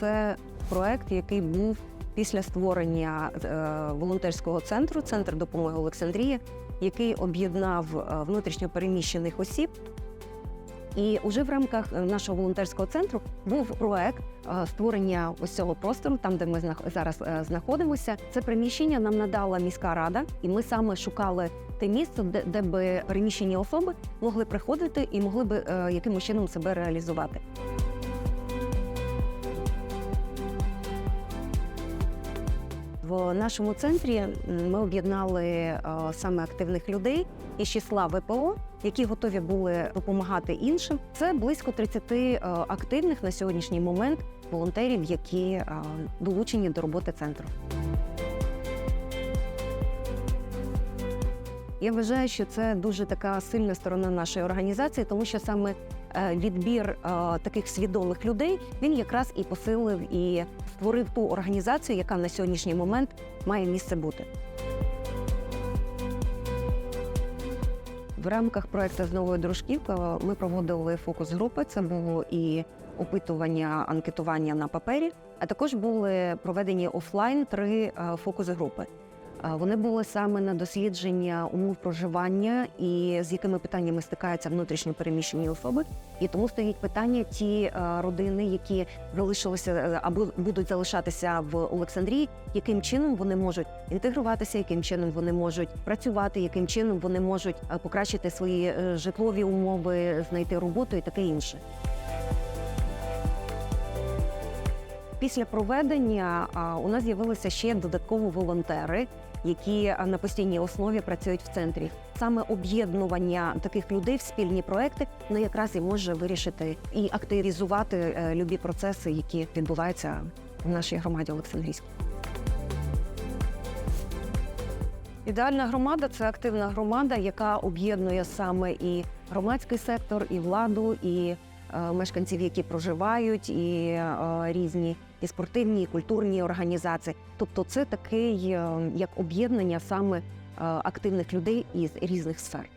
це проект, який був після створення е, волонтерського центру, центр допомоги Олександрія, який об'єднав е, внутрішньо переміщених осіб. І уже в рамках е, нашого волонтерського центру був проект створення ось цього простору, там де ми знах- зараз знаходимося. Це приміщення нам надала міська рада, і ми саме шукали те місце, де, де би переміщені особи могли приходити і могли би якимось чином себе реалізувати. Нашому центрі ми об'єднали е, саме активних людей із числа ВПО, які готові були допомагати іншим. Це близько 30 е, активних на сьогоднішній момент волонтерів, які е, долучені до роботи центру. Я вважаю, що це дуже така сильна сторона нашої організації, тому що саме відбір е, таких свідомих людей він якраз і посилив і створив ту організацію, яка на сьогоднішній момент має місце бути. В рамках проекту з новою дружківка ми проводили фокус групи. Це було і опитування, анкетування на папері, а також були проведені офлайн три е, фокус групи. Вони були саме на дослідження умов проживання і з якими питаннями стикаються внутрішньо переміщені особи. І тому стоїть питання ті е, родини, які залишилися е, або будуть залишатися в Олександрії, яким чином вони можуть інтегруватися, яким чином вони можуть працювати, яким чином вони можуть е, покращити свої житлові умови, знайти роботу і таке інше. Після проведення у нас з'явилися ще додатково волонтери, які на постійній основі працюють в центрі. Саме об'єднування таких людей в спільні проекти ну, якраз і може вирішити і активізувати е, любі процеси, які відбуваються в нашій громаді Олександрійській. Ідеальна громада це активна громада, яка об'єднує саме і громадський сектор, і владу, і е, мешканців, які проживають, і е, різні і спортивні, і культурні організації. Тобто, це такий е, як об'єднання саме е, активних людей із різних сфер.